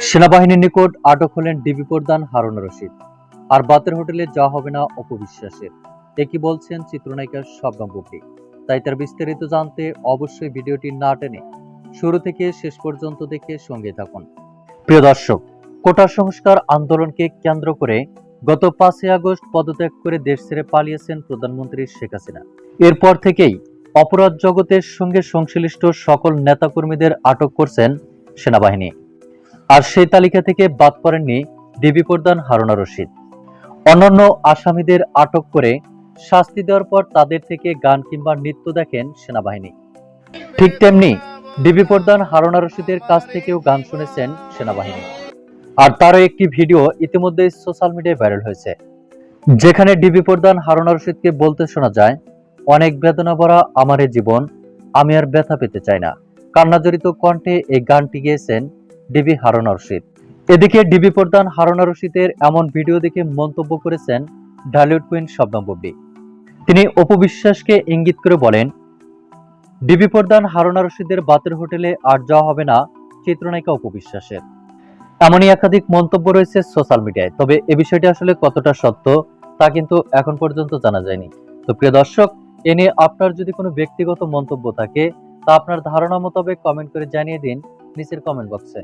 সেনাবাহিনীর নিকট আটক হলেন ডিবি প্রধান হারুন রশিদ। আর বাতের হোটেলে যাওয়া হবে না অপবিশ্বাসের। একই বলছেন চিত্রনায়িকা শবনম বুবলি। তাই তার বিস্তারিত জানতে অবশ্যই ভিডিওটি না টেনে শুরু থেকে শেষ পর্যন্ত দেখে সঙ্গে থাকুন। প্রিয় দর্শক, কোটা সংস্কার আন্দোলনকে কেন্দ্র করে গত পাঁচই আগস্ট পদত্যাগ করে দেশ ছেড়ে পালিয়েছেন প্রধানমন্ত্রী শেখ হাসিনা। এরপর থেকেই অপরাধ জগতের সঙ্গে সংশ্লিষ্ট সকল নেতাকর্মীদের আটক করছেন সেনাবাহিনী। আর সেই তালিকা থেকে বাদ পড়েননি ডিবি প্রধান হারুনা রশিদ। অন্যান্য আসামিদের আটক করে শাস্তি দেওয়ার পর তাদের থেকে গান কিংবা নৃত্য দেখেন সেনাবাহিনী। ঠিক তেমনি ডিবি প্রধান হারুনা রশিদের কাছ থেকেও গান শুনেছেন সেনাবাহিনী। আর তারও একটি ভিডিও ইতিমধ্যে সোশ্যাল মিডিয়ায় ভাইরাল হয়েছে। যেখানে ডিবি প্রধান হারুনা রশিদকে বলতে শোনা যায় অনেক বেদনা ভরা আমার জীবন, আমি আর ব্যথা পেতে চাই না। কান্নাজড়িত কণ্ঠে এই গানটি গেয়েছেন ডিবি হারুনা রশিদ। এদিকে ডিবি প্রধান হারুনা রশিদের এমন ভিডিও দেখে মন্তব্য করেছেন ঢালিউড কুইন শবনম বুবলি। তিনি অপবিশ্বাসকে ইঙ্গিত করে বলেন, ডিবি প্রধান হারুনা রশিদের বাতের হোটেলে আর যাওয়া হবে না, চিত্রনায়িকা অপবিশ্বাসের। এমনই একাধিক মন্তব্য রয়েছে সোশ্যাল মিডিয়ায়, তবে এ বিষয়টি আসলে কতটা সত্য তা কিন্তু এখন পর্যন্ত জানা যায়নি। তো প্রিয় দর্শক এ নিয়ে আপনার যদি কোনো ব্যক্তিগত মন্তব্য থাকে, তা আপনার ধারণা মোতাবেক কমেন্ট করে জানিয়ে দিন নিচের কমেন্ট বক্সে